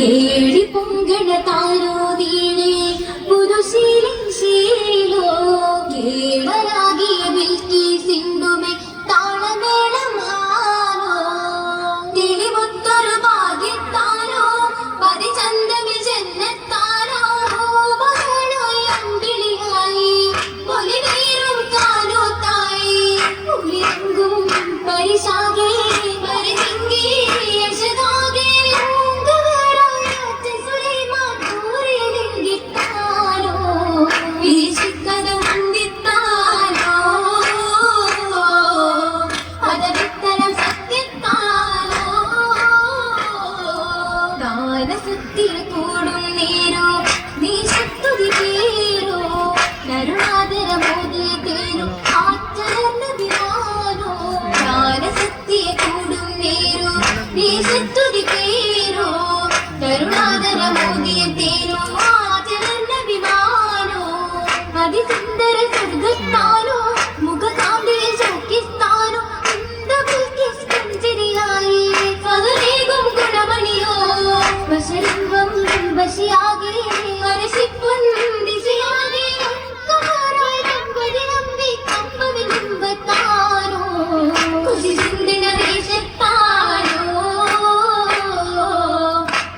കേഴി പൊങ്കണ താരോതീ.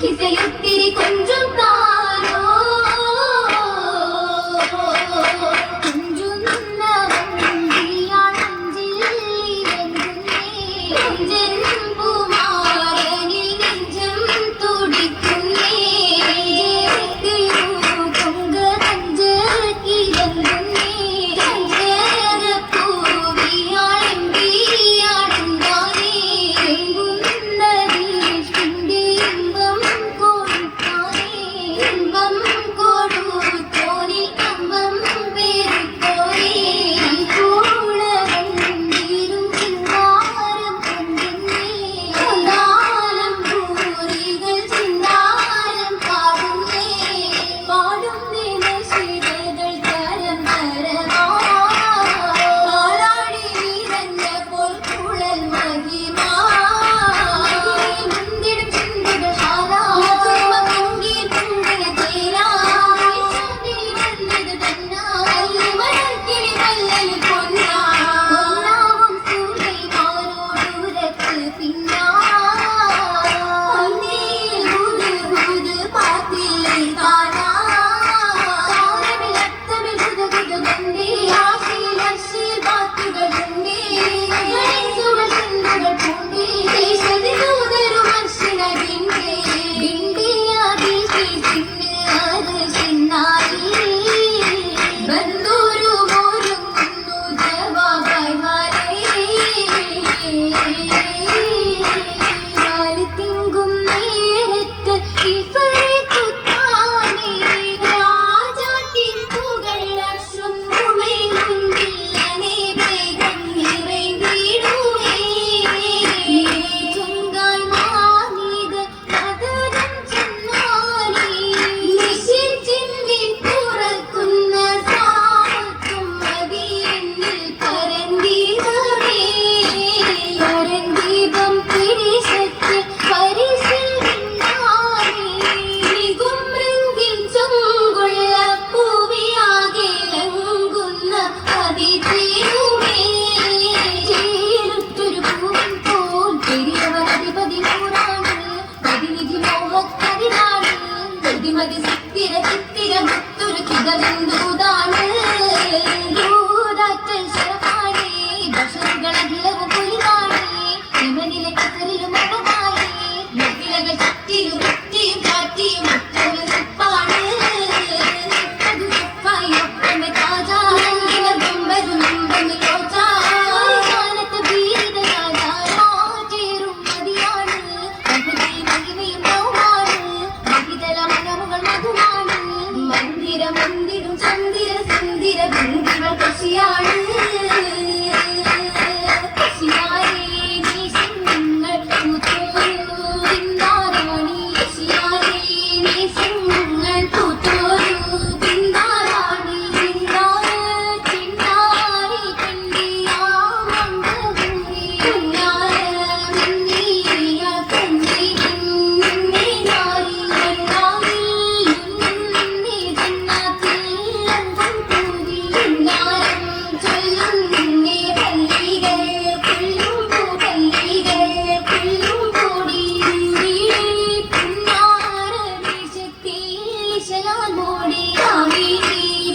ഇതയൊത്തിരി കൊഞ്ചും താരോ കൊഞ്ചുന്ന കൊഞ്ചിയാണെഞ്ചിൽ കൊഞ്ചിൽ മതി ചിത്തിര ചിത്തിര മുത്തൊരു ചിതറിന്തുതാണ്